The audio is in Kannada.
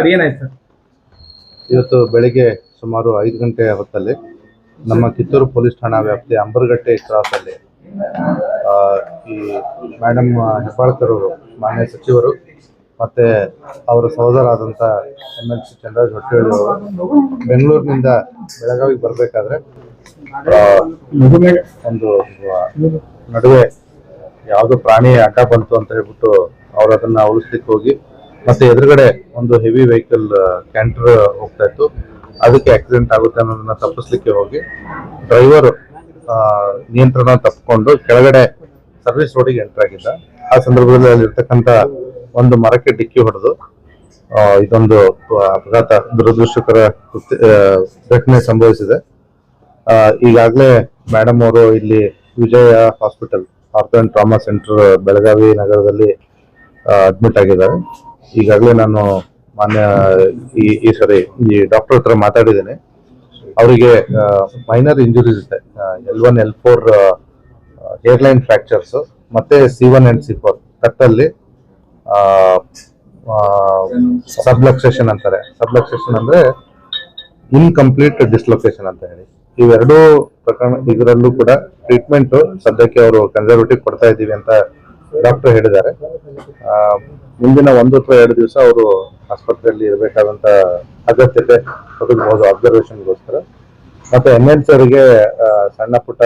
ಸರ್, ಏನಾಯ್ತು ಇವತ್ತು ಬೆಳಿಗ್ಗೆ ಸುಮಾರು ಐದು ಗಂಟೆ ಹೊತ್ತಲ್ಲಿ ನಮ್ಮ ಕಿತ್ತೂರು ಪೊಲೀಸ್ ಠಾಣಾ ವ್ಯಾಪ್ತಿ ಅಂಬರ್ಗಟ್ಟೆ ಕ್ರಾಸಲ್ಲಿ ಈ ಮೇಡಮ್ ಹೆಬ್ಬಾಳ್ಕರ್ ಅವರು, ಮಾನ್ಯ ಸಚಿವರು ಮತ್ತೆ ಅವರ ಸಹೋದರಾದಂಥ M L C Chandraraj Hottehalli ಅವರು ಬೆಂಗಳೂರಿನಿಂದ ಬೆಳಗಾವಿಗೆ ಬರಬೇಕಾದ್ರೆ ಒಂದು ನಡುವೆ ಯಾವುದೋ ಪ್ರಾಣಿ ಅಡ್ಡ ಬಂತು ಅಂತ ಹೇಳ್ಬಿಟ್ಟು ಅವ್ರು ಅದನ್ನ ಉಳಿಸ್ಲಿಕ್ಕೆ ಹೋಗಿ ಮತ್ತೆ ಎದುರುಗಡೆ ಒಂದು ಹೆವಿ ವೆಹಿಕಲ್ ಕ್ಯಾಂಟರ್ ಹೋಗ್ತಾ ಇತ್ತು. ಅದಕ್ಕೆ ಆಕ್ಸಿಡೆಂಟ್ ಆಗುತ್ತೆ ಅನ್ನೋದನ್ನ ತಪ್ಪಿಸ್ಲಿಕ್ಕೆ ಹೋಗಿ ಡ್ರೈವರ್ ನಿಯಂತ್ರಣ ತಪ್ಪಿಕೊಂಡು ಕೆಳಗಡೆ ಸರ್ವಿಸ್ ರೋಡಿಗೆ ಎಂಟರ್ ಆಗಿದ್ದ. ಆ ಸಂದರ್ಭದಲ್ಲಿ ಅಲ್ಲಿರ್ತಕ್ಕಂಥ ಒಂದು ಮರಕ್ಕೆ ಡಿಕ್ಕಿ ಹೊಡೆದು ಇದೊಂದು ಅಪಘಾತ ದುರದೃಷ್ಟಕರ ಘಟನೆ ಸಂಭವಿಸಿದೆ. ಈಗಾಗಲೇ ಮೇಡಮ್ ಅವರು ಇಲ್ಲಿ Vijaya hospital ortho trauma centre Belagavi ನಗರದಲ್ಲಿ ಅಡ್ಮಿಟ್ ಆಗಿದ್ದಾರೆ. ಈಗಾಗಲೇ ನಾನು ಮಾನ್ಯ ಈ ಈ ಸರಿ ಈ ಡಾಕ್ಟರ್ ಹತ್ರ ಮಾತಾಡಿದ್ದೇನೆ. ಅವರಿಗೆ ಮೈನರ್ ಇಂಜುರೀಸ್ ಇದೆ. L one L four hairline fractures ಮತ್ತೆ C one and C four ಕಟ್ಟಲ್ಲಿ subluxation ಅಂತಾರೆ. ಸಬ್ಲಕ್ಸೇಷನ್ ಅಂದ್ರೆ ಇನ್ಕಂಪ್ಲೀಟ್ ಡಿಸ್ಲೊಕೇಶನ್ ಅಂತ ಹೇಳಿ. ಇವೆರಡೂ ಪ್ರಕರಣ, ಇದರಲ್ಲೂ ಕೂಡ ಟ್ರೀಟ್ಮೆಂಟ್ ಸದ್ಯಕ್ಕೆ ಅವರು ಕನ್ಸರ್ವೇಟಿವ್ ಕೊಡ್ತಾ ಇದ್ದೀವಿ ಅಂತ ಡಾಕ್ಟರ್ ಹೇಳಿದ್ದಾರೆ. ಮುಂದಿನ ಒಂದು ಅಥವಾ ಎರಡು ದಿವಸ ಅವರು ಆಸ್ಪತ್ರೆಯಲ್ಲಿ ಇರಬೇಕಾದಂತ ಅಗತ್ಯತೆ ಒದಗಬಹುದು ಅಬ್ಸರ್ವೇಷನ್ಗೋಸ್ಕರ ಮತ್ತೆ ಎನ್ ಎನ್ ಸರ್ಗೆ ಸಣ್ಣ ಪುಟ್ಟ